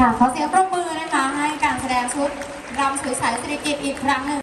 ค่ะขอเสียงปรบมือนะคะให้การแสดงชุดรำสวยใสสิริกิตอีกครั้งหนึ่ง